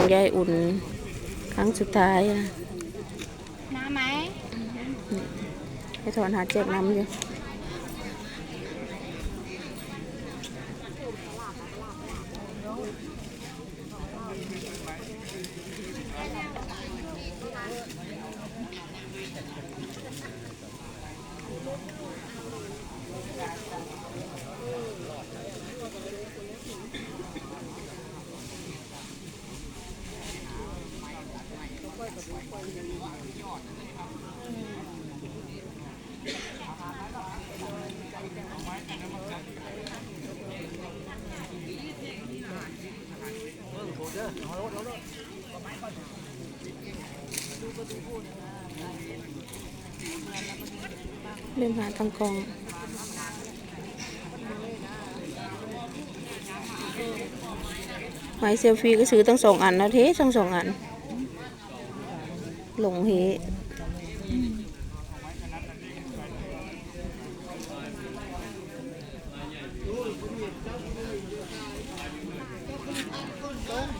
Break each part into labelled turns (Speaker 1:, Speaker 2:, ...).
Speaker 1: ของยายอุ่น ครั้งสุดท้ายนะ
Speaker 2: น้ำไหม
Speaker 1: ให้ถอนหาแจกน้ำอยู่ เริ่มหาทางกองไม้เซลฟี่ก็ซื้อตั้งสองอันแล้วเททั้งสองอัน ลงเฮ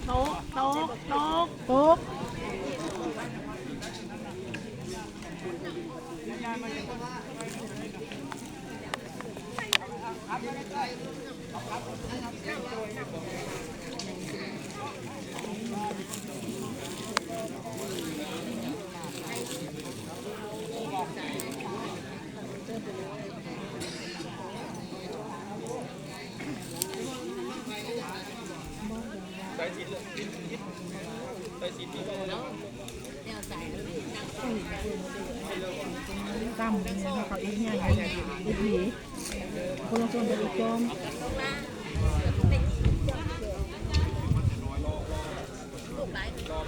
Speaker 2: โต๊ะโต๊ะโต๊ะโต๊ะ
Speaker 3: ตั้มเนี่ยเขาอีกใหญ่อีกหลี คนละคนไปอีกจอม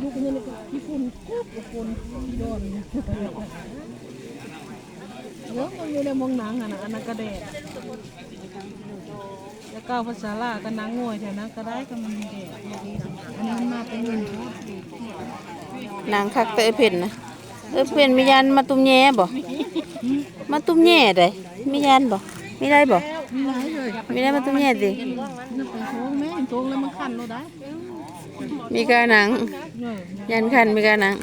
Speaker 3: ลูกเนี่ยพี่ฝุ่นกุ๊บกับฝุ่นพี่โดนเยอะมันอยู่ในมองหนังอะนะอันนั้นกระเดด แล้วก็ภาษาลาวก็หนังงวยแถวนั้นก็ได้ก็มันมีแดดอันนี้มันมาเป็นเงินทอด
Speaker 1: นางคักแต่เอเพ่นนะเอเพ่นมียันมาตุ้มแย่บ่มาตุ้มแย่ได้มียันบ่มีได้บ่
Speaker 3: มีหลายเลย
Speaker 1: มีได้มาตุ้มแย่ดิ
Speaker 3: นึกไปโค้งแม่โค้งแล้วมันคันเราได้
Speaker 1: มีกาหนัง
Speaker 3: เนอะ
Speaker 1: ยันคันมีกาหนัง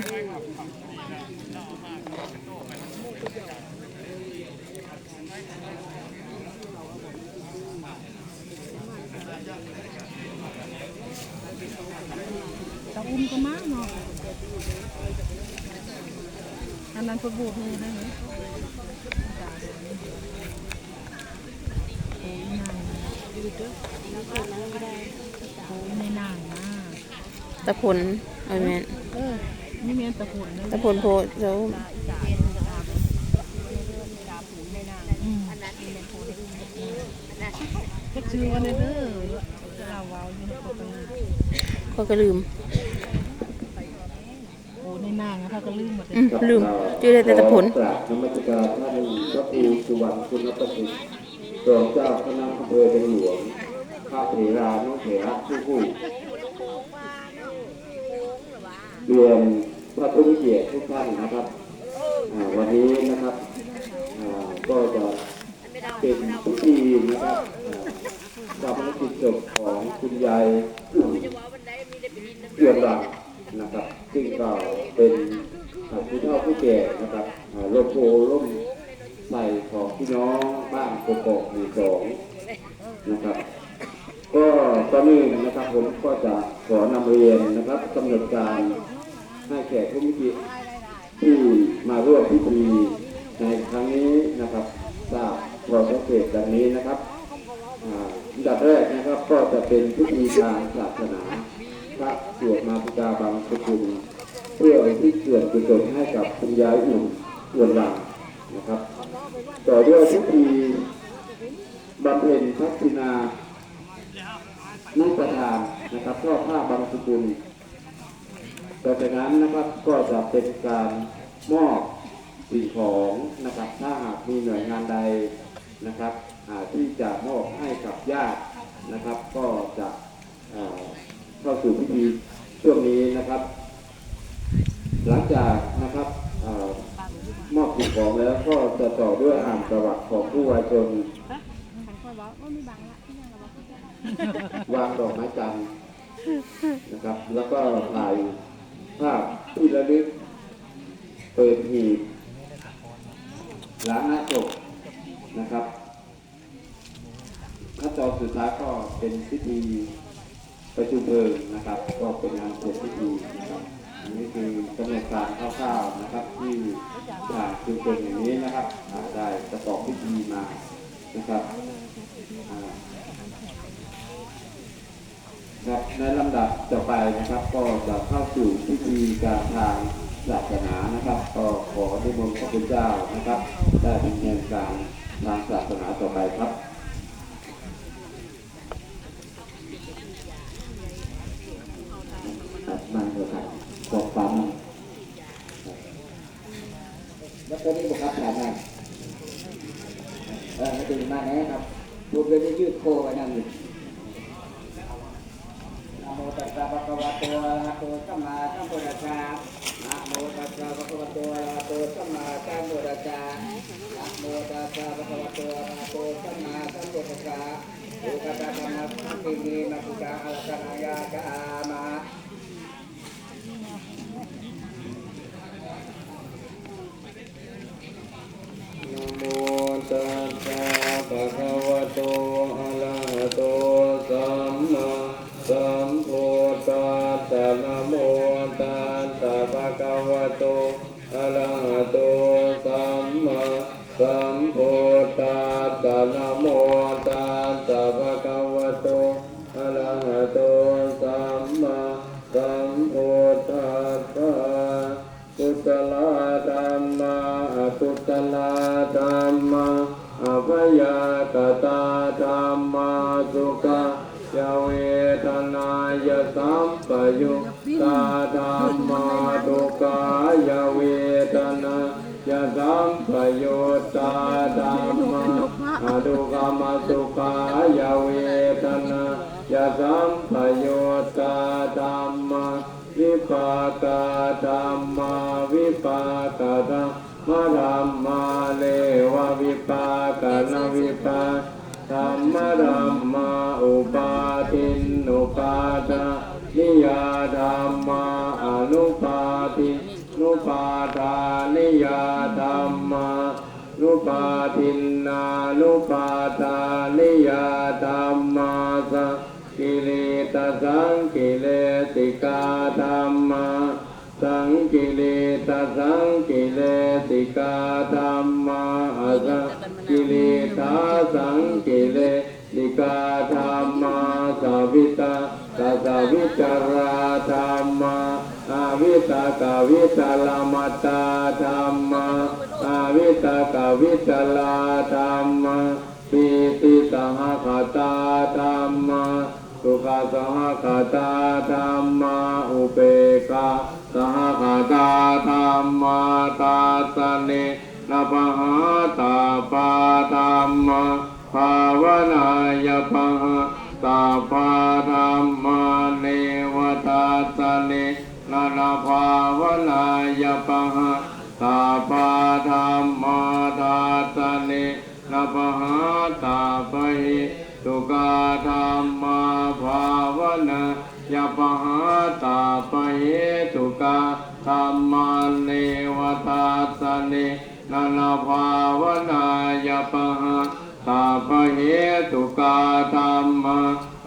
Speaker 3: ตะอุ้มก็มากเนาะอันนั้นประบูดเลยได้ไหมโอ้ยนางโอ้ยในนางนะ
Speaker 1: ตะพลเอาแม่น
Speaker 3: เออนี่เมียนตะขน
Speaker 1: ตะพลโพเจ้า
Speaker 3: อืมเก็บชื่อวันเลยเด้อเราวาวอ ปกติ
Speaker 1: เขาก็ลืม
Speaker 3: โอ้ในนางนะถ้าก็ลืมหมดเลย
Speaker 1: อืมลืมจื้อได้แต่ตะพล
Speaker 4: กราบนมัสการท่านพระครูสุวรรณคุณประสิทธิ์รองเจ้าคณะอำเภอเป็นหลวงพระเถรานุเถระผู้ผู้เรียนพระพุทธเกียรติทุกท่านนะครับอ่าวันนี้นะครับอ่าก็จะเป็นพิธีนะครับอ่ากับพระกิจศพ ของคุณยายอุ่นเรื่องราวนะครับซึ่งก็เป็นผู้เฒ่าผู้แก่นะครับร่มโพร่มใส่ของพี่น้องบ้านกกอกหมู่สองนะครับ ก็ตอนนี้นะครับผมก็จะขอนำเรียนนะครับกำหนดการให้แขกผู้มีเกียรติที่มาร่วมพิธีในครั้งนี้นะครับทราบพอสังเกตดังนี้นะครับ ดับแรกนะครับก็จะเป็นพิธีทางศาสนาพระสวดมาติกาบางสกุลเพื่อที่เกิดกุศลให้กับคุณยายอุ่นอุ่นหลังนะครับ ต่อด้วยพิธีบำเพ็ญพัฒนานุประทานนะครับก็ผ้าบางสกุลต่อจากนั้นนะครับก็จะเป็นการมอบสิ่งของนะครับถ้าหากมีหน่วยงานใด นะครับที่จะมอบให้กับญาตินะครับ ก็จะเข้าสู่พิธีช่วงนี้นะครับ ห
Speaker 5: ลังจากนะครับอมอบสิ่งของแล้วก็จะต่อด้วยอ่านประวัติของผู้วายชนวางดอกไม้จันทร์นะครับ แล้วก็ถ่ายภาพที่ระลึกเปิดหีบล้างหน้าศพนะครับขั้นตอนสุดท้ายก็ เป็นพิธีประชุมเพลิงนะครับ ก็เป็นงานเสร็จพิธีนะครับอันนี้คือกำหนดการคร่าวๆนะครับ ที่ทางชุมชนอย่างนี้นะครับได้ประกอบพิธีมานะครับครับในลำดับต่อไปนะครับ ก็จะเข้าสู่พิธีการทางศาสนานะครับ ก็ขอที่มนต์พระพุทธเจ้านะครับ ได้ดำเนินการทางศาสนาต่อไปครับมันเถอะครับบอกฟังแล้วตอนนี้บุคคลถามมาเออไม่ตื่นมาแน่ครับพูดเลยได้ยืดโคไว้นั่นอยู่
Speaker 6: นะโมตัสสะภะคะวะโตอะระหะโตสัมมาสัมพุทธัสสะนะโมตัสสะภะคะวะโตอะระหะโตสัมมาสัมพุทธัสสะนะโมตัสสะภะคะวะโตอะระหะโตสัมมาสัมพุทธัสสะโอกัตตะธรรมะสัมปินีนะพุทธะอะระกนายากามะ
Speaker 5: นะโมตัสสะภะคะวะโตอะระหะโตสัมมาสัมพุทธัสสะนะโมตัสสะภะคะวะโตอะระหะโตสัมมาสัมพุทธัสสะนะโมตัสสะภะคะวะโตอะระหะโตสัมมาสัมพุทธัสสะ กุตลาธรรมาอกุตลาธรรมาอภยากตาธรรมา สุขยเวทนายสัมปยุตตาธรรมาทุกายเวทนายสัมปยุตตาธรรมาอทุกขมสุขายเวทนายสัมปยุตตาธรรมาวิปากาธรรมาวิปากาธรรมธรรมาเลววิปา ธรรมธรรมาอุปาทินนุปาทานิยาธรรมาอนุปาทินุปาทานิยาธรรมานุปาทินนานุปาทานิยาธรรมาสะกิเลสสังกิเลสิกาธรรมาสังกิเลสสังกิเลสิกาธรรม กิเลสสังกิเลสิกาธรรมาสาวิตาสาสาวิจาราธรรมาอาวิตากาวิตาลามัตตาธรรมาอาวิตากาวิตาลาธรรมาปีติสหคตาธรรมาสุขสหคตาธรรมาอุเบกขาสหคตาธรรมาตาสเน นะปหาตาปาธรรมภาวนายปะหาตาปาธรรมเนวตาสเนนะนะภาวนายปะหาตาปาธรรมาตาสเนนะปหาตาปะหิสุกาธรรมภาวนาญาปหาตาปะเหตุกา ธรรมาเนวตาสเนนานาภาวนาญาปหาตาปะเหตุกาธรรมา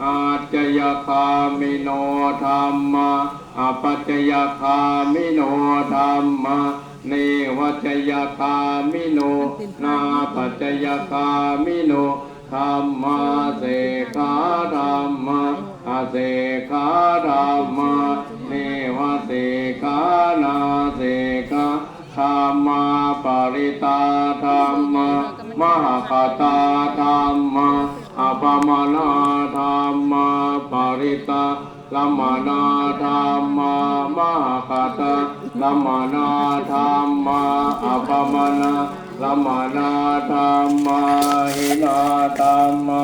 Speaker 5: อาจยคามิโนธรรมาอปัจยคามิโนธรรมาเนวัจยคามิโน นาปัจยคามิโนธรรมาเสขาธรรมาอาเสขาธรรมา เนวเสขานาเสขาธรรมาปริตาธรรมมหคตาธรรมอปมานาธรรมาปริตาลัมมานาธรรมามหคตาลัมมานาธรรมาอปมานาลัมมานาธรรมาหินาธรรมา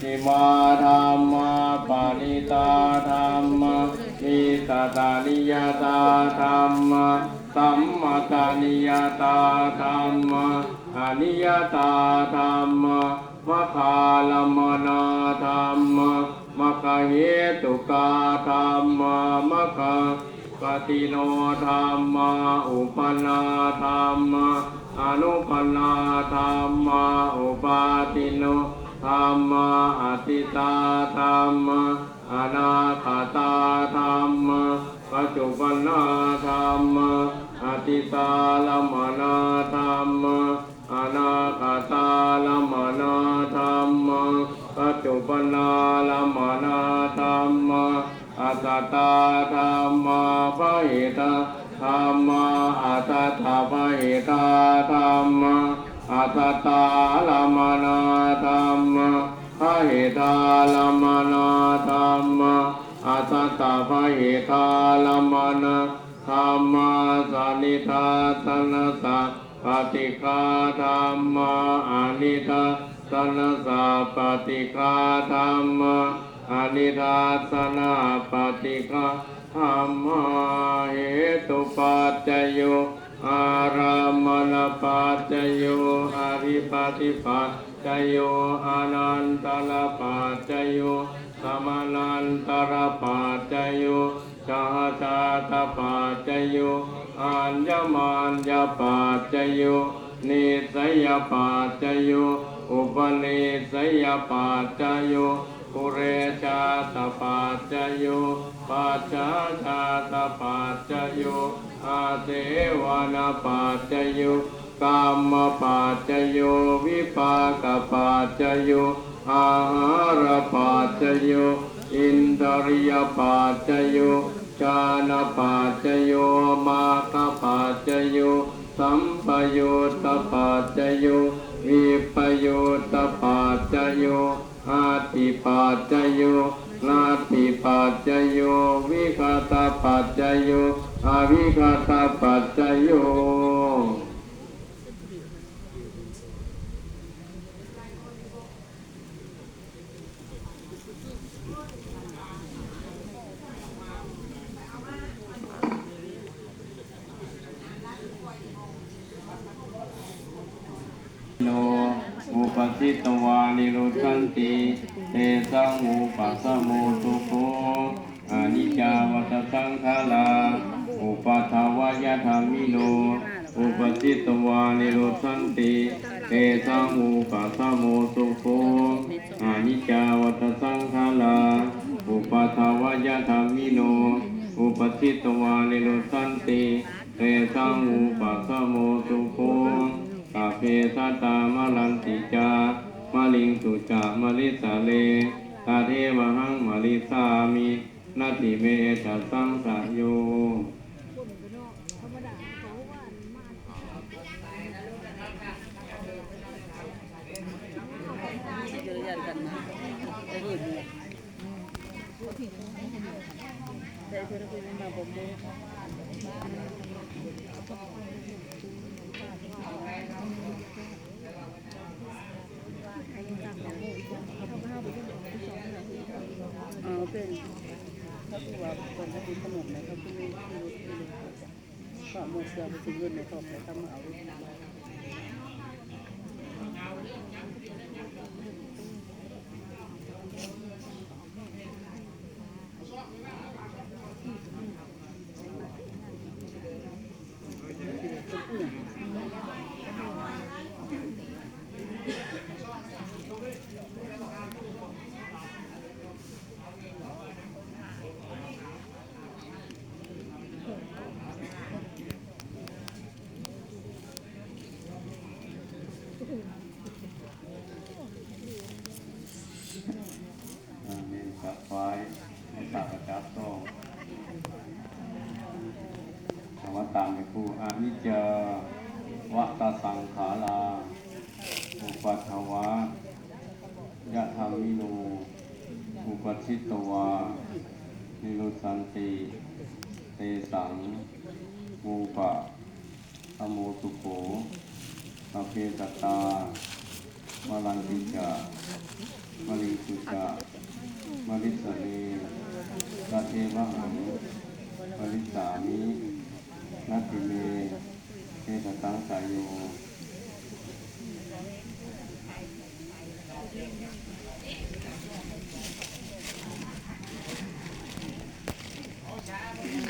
Speaker 5: สิมาธรรมาปานิตาธรรมา นิตตานิยตาธรรมะสัมมาตานิยตาธรรมะอนิยตาธรรมะมะคาลมนาธรรมะมะกะเหตุกาธรรมะมะคะปฏิโนธรรมะอุปนาธรรมะอนุปนาธรรมะอุปาติโนธรรมะอติตาธรรมะ อนาคตาธรรมปัจจุบันนาธรรมอติตาลมนาธรรมอนาคตาลมนาธรรมปัจจุบันนาลมนาธรรมอัตตาธรรมะปะหิตาธรรมอัตตาปะหิตาธรรมอัตตาลมนาธรรมะปะหิตาลมนาธรรมะอัตตาปะหิตาลมนาธรรมะสันนิทาสนะสะปฏิฆาธรรมะอานิทาสนะสะปฏิฆาธรรมะอานิทาสนะปฏิฆาธรรมะเหตุปัจจโยอารามณปัจจโยอริปฏิปัจ จโยอานันตลปัจจโยสมานันตรปัจจโยสหชาตปัจจโยอัญญมัญญปัจจโยนิสยปัจจโยอุปนิสยปัจจโยปุเรชาตปัจจโยปัจจาชาตปัจจโยอาเสวนาปัจจโย กรรมปัจจโยวิปากปัจจโยอาหารปัจจโยอินทริยปัจจโยชานปัจจโยมาคปัจจโยสัมปยุตตปัจจโยวิปยุตตปัจจโยอาติปัจจโยนาติปัจจโยวิคตาปัจจโยอวิคตาปัจจโย โน สิตวานิโรธันติเตสังอุปัสสโมตุโคอานิจจาวัตสังขาราอุปัทวายธรรมิโนอุปสิตวานิโรธันติเตสังอุปัสสโมตุโคอานิจจาวัตสังขาราอุปัทวายธรรมิโนอุปสิตวานิโรธันติเตสังอุปัสสโมตุโค กาเพสัตามะลันติจามะลิงสุจามะลิสาเลตาเทวหังมะลิสามินาติเมตัสังสะโย
Speaker 7: อ๋อเป็นเขา คือว่าคนที่กินขนมนะเขาคือที่รถที่เลยก็หมเสียไปถึงเงินในครอบแล้วก็มาเอามา
Speaker 5: อาเมนสัพไว้ให้สัพพะจับโตธรรมตังในผู้อานิจจาวัตสังขาราอุปัทวะยะธรรมิโน พิตตวานิรุสันติเตสังมูปะอโมตุโขอเพตตามลันติจามลิสุจามลิสเนตเทวะหังปริสามินัตติเมเทตตังสายโย